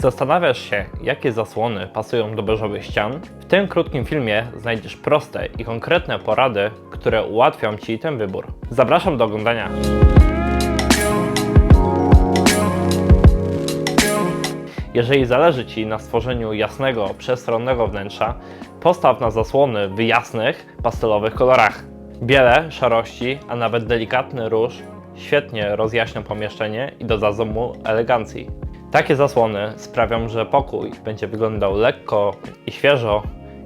Zastanawiasz się, jakie zasłony pasują do beżowych ścian? W tym krótkim filmie znajdziesz proste i konkretne porady, które ułatwią Ci ten wybór. Zapraszam do oglądania. Jeżeli zależy Ci na stworzeniu jasnego, przestronnego wnętrza, postaw na zasłony w jasnych, pastelowych kolorach. Biele, szarości, a nawet delikatny róż świetnie rozjaśnią pomieszczenie i dodadzą mu elegancji. Takie zasłony sprawią, że pokój będzie wyglądał lekko i świeżo,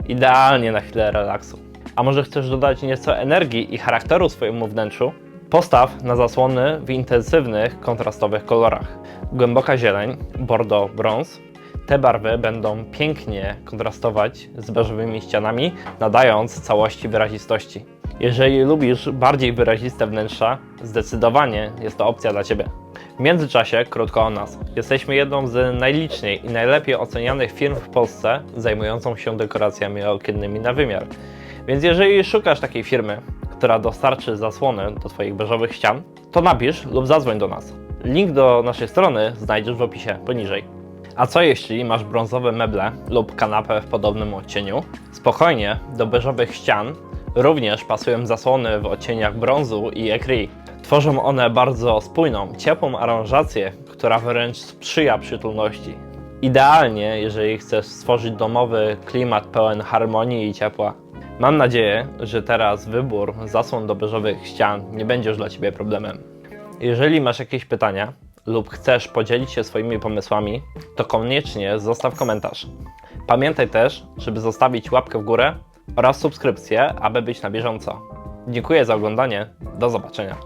idealnie na chwilę relaksu. A może chcesz dodać nieco energii i charakteru swojemu wnętrzu? Postaw na zasłony w intensywnych, kontrastowych kolorach. Głęboka zieleń, bordo, brąz. Te barwy będą pięknie kontrastować z beżowymi ścianami, nadając całości wyrazistości. Jeżeli lubisz bardziej wyraziste wnętrza, zdecydowanie jest to opcja dla Ciebie. W międzyczasie krótko o nas. Jesteśmy jedną z najliczniej i najlepiej ocenianych firm w Polsce zajmującą się dekoracjami okiennymi na wymiar. Więc jeżeli szukasz takiej firmy, która dostarczy zasłony do Twoich beżowych ścian, to napisz lub zadzwoń do nas. Link do naszej strony znajdziesz w opisie poniżej. A co jeśli masz brązowe meble lub kanapę w podobnym odcieniu? Spokojnie, do beżowych ścian również pasują zasłony w odcieniach brązu i ekri. Tworzą one bardzo spójną, ciepłą aranżację, która wręcz sprzyja przytulności. Idealnie, jeżeli chcesz stworzyć domowy klimat pełen harmonii i ciepła. Mam nadzieję, że teraz wybór zasłon do beżowych ścian nie będzie już dla Ciebie problemem. Jeżeli masz jakieś pytania lub chcesz podzielić się swoimi pomysłami, to koniecznie zostaw komentarz. Pamiętaj też, żeby zostawić łapkę w górę oraz subskrypcję, aby być na bieżąco. Dziękuję za oglądanie. Do zobaczenia.